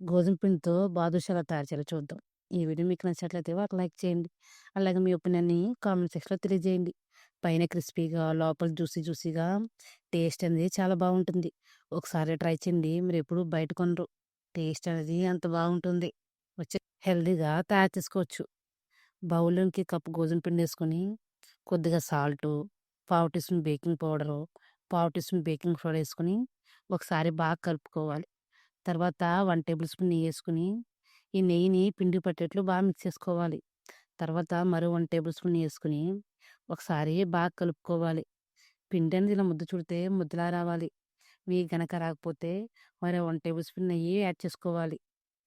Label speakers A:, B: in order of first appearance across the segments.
A: గోధుమ పిండితో బాదుషాలా తయారు చేయాలో చూద్దాం. ఈ వీడియో మీకు నచ్చినట్లయితే ఒక లైక్ చేయండి. అలాగే మీ ఒపీనియన్‌ని కామెంట్ సెక్షన్‌లో తెలియజేయండి. పైన క్రిస్పీగా, లోపల జ్యూసీ జ్యూసీగా టేస్ట్ అనేది చాలా బాగుంటుంది. ఒకసారి ట్రై చేయండి. మీరు ఎప్పుడు బయట కొనరు. టేస్ట్ అనేది అంత బాగుంటుంది. వచ్చి హెల్తీగా తయారు చేసుకోవచ్చు. బౌల్‌లోకి కప్పు గోధుమ పిండి వేసుకొని, కొద్దిగా సాల్టు, పావు టీ స్పూన్ బేకింగ్ పౌడరు, పావు టీ స్పూన్ బేకింగ్ సోడా వేసుకొని ఒకసారి బాగా కలుపుకోవాలి. తర్వాత వన్ టేబుల్ స్పూన్ నెయ్యేసుకొని, ఈ నెయ్యిని పిండి పట్టేట్లు బాగా మిక్స్ చేసుకోవాలి. తర్వాత మరో వన్ టేబుల్ స్పూన్ వేసుకుని ఒకసారి బాగా కలుపుకోవాలి. పిండి అనేది ఇలా ముద్ద చుడితే ముద్దలా రావాలి. మీకు గనక రాకపోతే మరో వన్ టేబుల్ స్పూన్ నెయ్యి యాడ్ చేసుకోవాలి.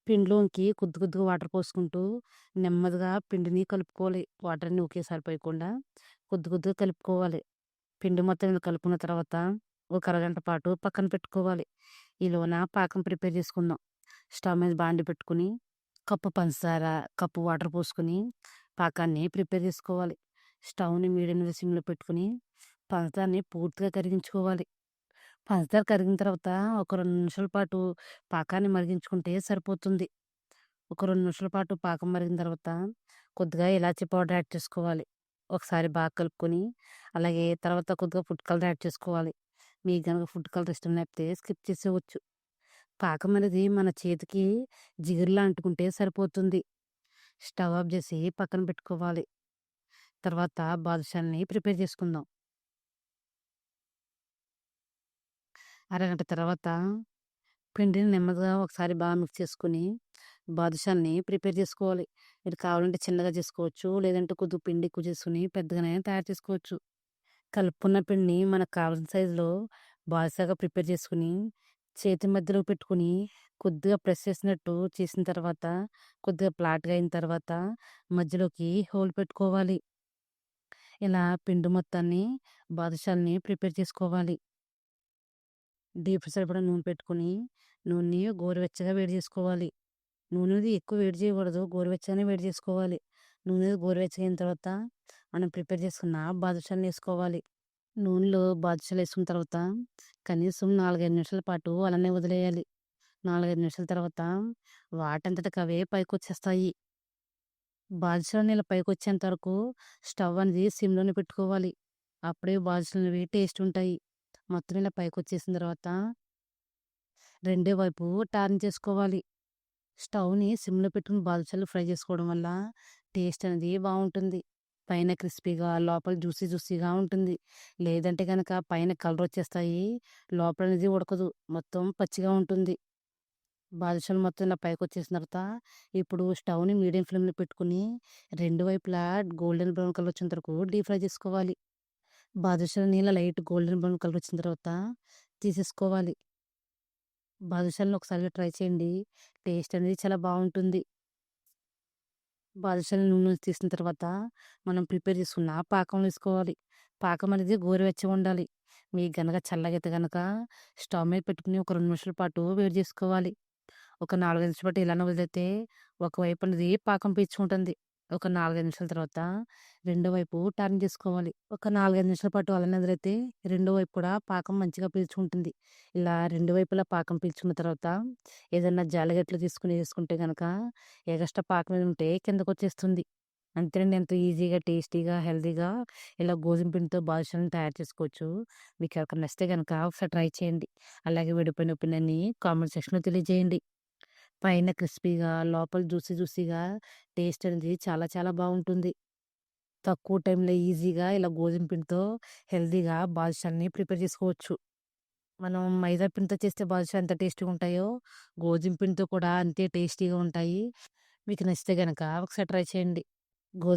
A: పిండిలోకి కొద్ది కొద్దిగా వాటర్ పోసుకుంటూ నెమ్మదిగా పిండిని కలుపుకోవాలి. వాటర్ని ఒకేసారి పోయకుండా కొద్ది కొద్దిగా కలుపుకోవాలి. పిండి మొత్తం కలుపుకున్న తర్వాత ఒక అరగంట పాటు పక్కన పెట్టుకోవాలి. ఈలోన పాకం ప్రిపేర్ చేసుకుందాం. స్టవ్ మీద బాండీ పెట్టుకుని కప్పు పంచదార, కప్పు వాటర్ పోసుకొని పాకాన్ని ప్రిపేర్ చేసుకోవాలి. స్టవ్‌ని మీడియం మీద సిమ్‌లో పెట్టుకొని పంచదారని పూర్తిగా కరిగించుకోవాలి. పంచదార కరిగిన తర్వాత ఒక రెండు నిమిషాల పాటు పాకాన్ని మరిగించుకుంటే సరిపోతుంది. ఒక రెండు నిమిషాల పాటు పాకం మరిగిన తర్వాత కొద్దిగా ఇలాచీ పౌడర్ యాడ్ చేసుకోవాలి. ఒకసారి బాగా కలుపుకొని, అలాగే తర్వాత కొద్దిగా ఫుడ్ యాడ్ చేసుకోవాలి. మీకు గనక ఫుడ్ కలర్ ఇష్టం లేకపోతే స్కిప్ చేసేవచ్చు పాకం అనేది మన చేతికి జిగురులా అంటుకుంటే సరిపోతుంది. స్టవ్ ఆఫ్ చేసి పక్కన పెట్టుకోవాలి. తర్వాత బాదుషాన్ని ప్రిపేర్ చేసుకుందాం. అరగంట తర్వాత పిండిని నెమ్మదిగా ఒకసారి బాగా మిక్స్ చేసుకొని, బాదుషాన్ని ప్రిపేర్ చేసుకోవాలి. మీరు కావాలంటే చిన్నగా చేసుకోవచ్చు. లేదంటే కొద్దిగా పిండి ఎక్కువ చేసుకుని పెద్దగానే తయారు చేసుకోవచ్చు. కలుపుకున్న పిండిని మనకు కావాల్సిన సైజులో బాదుషాగా ప్రిపేర్ చేసుకొని, చేతి మధ్యలో పెట్టుకొని కొద్దిగా ప్రెస్ చేసినట్టు చేసిన తర్వాత కొద్దిగా ఫ్లాట్‌గా అయిన తర్వాత మధ్యలోకి హోల్ పెట్టుకోవాలి. ఇలా పిండి మొత్తాన్ని బాదుషాలని ప్రిపేర్ చేసుకోవాలి. డీప్ సరిపడా నూనె పెట్టుకొని, నూనె గోరువెచ్చగా వేడి చేసుకోవాలి. నూనెది ఎక్కువ వేడి చేయకూడదు. గోరువెచ్చగానే వేడి చేసుకోవాలి. నూనె గోరువెచ్చగా అయిన తర్వాత మనం ప్రిపేర్ చేసుకున్న బాదుషాలను వేసుకోవాలి. నూనెలో బాదుషాలు వేసుకున్న తర్వాత కనీసం 4, 5 నిమిషాల పాటు అలానే వదిలేయాలి. 4, 5 నిమిషాల తర్వాత వాటంతటకి అవే పైకొచ్చేస్తాయి. బాదుషాలు పైకి వచ్చేంత వరకు స్టవ్ అనేది సిమ్‌లోనే పెట్టుకోవాలి. అప్పుడే బాదుషాలు అనేవి టేస్ట్ ఉంటాయి. మొత్తం ఇలా పైకొచ్చేసిన తర్వాత రెండో వైపు టర్న్ చేసుకోవాలి. స్టవ్‌ని సిమ్‌లో పెట్టుకొని బాదుషాలు ఫ్రై చేసుకోవడం వల్ల టేస్ట్ అనేది బాగుంటుంది. పైన క్రిస్పీగా, లోపల జ్యూసీ జ్యూసీగా ఉంటుంది. లేదంటే కనుక పైన కలర్ వచ్చేస్తాయి. లోపల అనేది ఉడకదు. మొత్తం పచ్చిగా ఉంటుంది. బాదుషాలు మొత్తం ఇలా పైకొచ్చేసిన తర్వాత ఇప్పుడు స్టవ్‌ని మీడియం ఫ్లేమ్‌లో పెట్టుకొని రెండు వైపులా గోల్డెన్ బ్రౌన్ కలర్ వచ్చిన వరకు డీప్ ఫ్రై చేసుకోవాలి. బాదుషాల నీళ్ళ లైట్ గోల్డెన్ బ్రౌన్ కలర్ వచ్చిన తర్వాత తీసేసుకోవాలి. బాదుషాలను ఒకసారి ట్రై చేయండి. టేస్ట్ అనేది చాలా బాగుంటుంది. బాదుషాలను నూనె తీసిన తర్వాత మనం ప్రిపేర్ చేసుకున్న పాకం వేసుకోవాలి. పాకం అనేది గోరువెచ్చగా ఉండాలి. మీకు గనక చల్లగైతే గనక స్టవ్ మీద పెట్టుకుని ఒక రెండు నిమిషాల పాటు వేడి చేసుకోవాలి. ఒక 4, 5 నిమిషాల పాటు ఇలానే వదిలితే ఒకవైపు అనేది పాకం పీల్చుకుంటుంది. ఒక 4, 5 నిమిషాల తర్వాత రెండో వైపు టర్న్ చేసుకోవాలి. ఒక 4, 5 నిమిషాల పాటు అలానే వదిలేతే రెండో వైపు కూడా పాకం మంచిగా పీల్చుకుంటుంది. ఇలా రెండు వైపులా పాకం పీల్చుకున్న తర్వాత ఏదన్నా జాలిగట్లు తీసుకుని వేసుకుంటే కనుక ఎగస్ట్రా పాకం మీద ఉంటే కిందకొచ్చేస్తుంది. అంతేనండి ఎంతో ఈజీగా, టేస్టీగా, హెల్తీగా ఇలా గోధుమ పిండితో బాదుషాలను తయారు చేసుకోవచ్చు. మీకు ఎవరికైనా నచ్చితే కనుక ఒకసారి ట్రై చేయండి. అలాగే విడిపోయిన ఒపీనియన్‌ని కామెంట్ సెక్షన్‌లో తెలియజేయండి. పైన క్రిస్పీగా, లోపల జ్యూసీ జ్యూసీగా టేస్ట్ అనేది చాలా చాలా బాగుంటుంది. తక్కువ టైంలో ఈజీగా ఇలా గోధుమ పిండితో హెల్తీగా బాదుషాన్ని ప్రిపేర్ చేసుకోవచ్చు. మనం మైదా పిండితో చేస్తే బాదుషా ఎంత టేస్టీగా ఉంటాయో గోధుమ పిండితో కూడా అంతే టేస్టీగా ఉంటాయి. మీకు నచ్చితే కనుక ఒకసారి ట్రై చేయండి. గో